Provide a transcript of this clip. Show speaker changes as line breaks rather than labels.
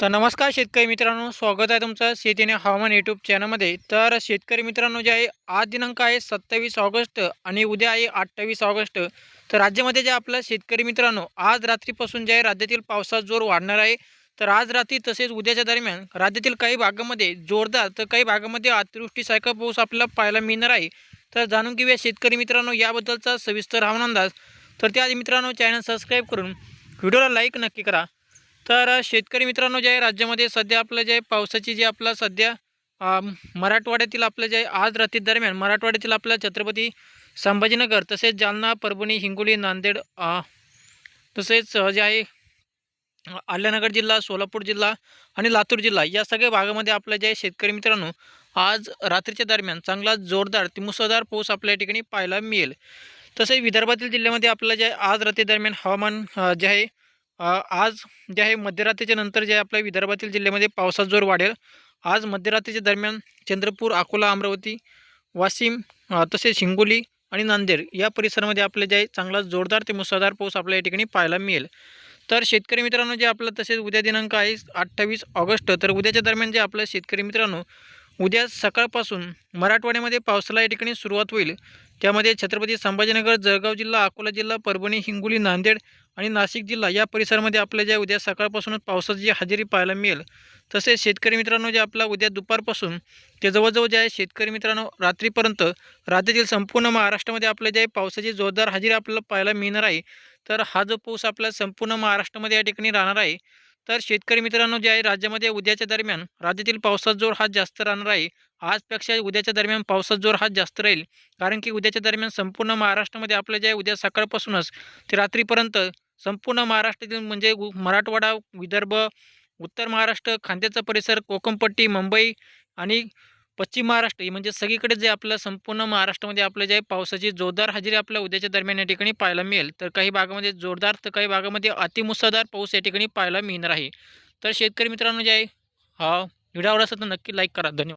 तर नमस्कार शेतकरी मित्रांनो स्वागत आहे तुमचं शेतीने हवामान यूट्यूब चॅनलमध्ये तर शेतकरी मित्रांनो जे आहे आज दिनांक आहे सत्तावीस ऑगस्ट आणि उद्या आहे अठ्ठावीस ऑगस्ट. तर राज्यामध्ये जे आपलं शेतकरी मित्रांनो आज रात्रीपासून जे आहे राज्यातील पावसाचा जोर वाढणार आहे. तर आज रात्री तसेच उद्याच्या दरम्यान राज्यातील काही भागामध्ये जोरदार तर काही भागामध्ये अतिवृष्टीसारखा पाऊस आपल्याला पाहायला मिळणार आहे. तर जाणून घेऊया शेतकरी मित्रांनो याबद्दलचा सविस्तर हवामान अंदाज. तर त्या मित्रांनो चॅनल सबस्क्राईब करून व्हिडिओला लाईक नक्की करा. तर शेतकरी मित्रांनो जे आहे राज्यामध्ये सध्या आपलं जे आहे पावसाची जे आपला सध्या मराठवाड्यातील आपलं जे आज रात्री दरम्यान मराठवाड्यातील आपलं छत्रपती संभाजीनगर तसेच जालना परभणी हिंगोली नांदेड तसेच जे आहे आल्यानगर जिल्हा सोलापूर जिल्हा आणि लातूर जिल्हा या सगळ्या भागामध्ये आपलं जे शेतकरी मित्रांनो आज रात्रीच्या दरम्यान चांगला जोरदार ते मुसळधार पाऊस आपल्या ठिकाणी पाहायला मिळेल. तसेच विदर्भातील जिल्ह्यामध्ये आपलं जे आज रात्री दरम्यान हवामान जे आहे आज जे आहे मध्यरात्रीच्या नंतर जे आपल्या विदर्भातील जिल्ह्यामध्ये पावसाचा जोर वाढेल. आज मध्यरात्रीच्या दरम्यान चंद्रपूर अकोला अमरावती वाशिम तसेच हिंगोली आणि नांदेड या परिसरामध्ये आपले जे आहे चांगला जोरदार ते मुसळधार पाऊस आपल्या या ठिकाणी पाहायला मिळेल. तर शेतकरी मित्रांनो जे आपलं तसेच उद्या दिनांक आहे अठ्ठावीस ऑगस्ट तर उद्याच्या दरम्यान जे आपलं शेतकरी मित्रांनो उद्या सकाळपासून मराठवाड्यामध्ये पावसाला या ठिकाणी सुरुवात होईल. त्यामध्ये छत्रपती संभाजीनगर जळगाव जिल्हा अकोला जिल्हा परभणी हिंगोली नांदेड आणि नाशिक जिल्हा या परिसरामध्ये आपल्या ज्या उद्या सकाळपासूनच पावसाची हजेरी पाहायला मिळेल तसेच शेतकरी मित्रांनो जे आपला उद्या दुपारपासून ते जवळजवळ जे आहे शेतकरी मित्रांनो रात्रीपर्यंत राज्यातील संपूर्ण महाराष्ट्रामध्ये आपल्या जे आहे पावसाची जोरदार हजेरी आपल्याला पाहायला मिळणार आहे तर हा जो पाऊस आपला संपूर्ण महाराष्ट्रामध्ये या ठिकाणी राहणार आहे तर शेतकरी मित्रांनो जे आहे राज्यामध्ये उद्याच्या दरम्यान राज्यातील पावसाचा जोर हा जास्त राहणार आहे. आजपेक्षा उद्याच्या दरम्यान पावसाचा जोर हा जास्त राहील कारण की उद्याच्या दरम्यान संपूर्ण महाराष्ट्रामध्ये आपलं जे आहे उद्या सकाळपासूनच ते रात्रीपर्यंत संपूर्ण महाराष्ट्रातील म्हणजे मराठवाडा विदर्भ उत्तर महाराष्ट्र खांद्याचा परिसर कोकमपट्टी मुंबई आणि पश्चिम महाराष्ट्र म्हणजे सगळीकडे जे आपलं संपूर्ण महाराष्ट्रामध्ये आपलं जे पावसाची जोरदार हजेरी आपल्या उद्याच्या दरम्यान या ठिकाणी पाहायला मिळेल. तर काही भागामध्ये जोरदार तर काही भागामध्ये अतिमुसळधार पाऊस या ठिकाणी पाहायला मिळणार आहे. तर शेतकरी मित्रांनो जे आहे हा व्हिडिओ आवडला असेल तर नक्की लाईक करा. धन्यवाद.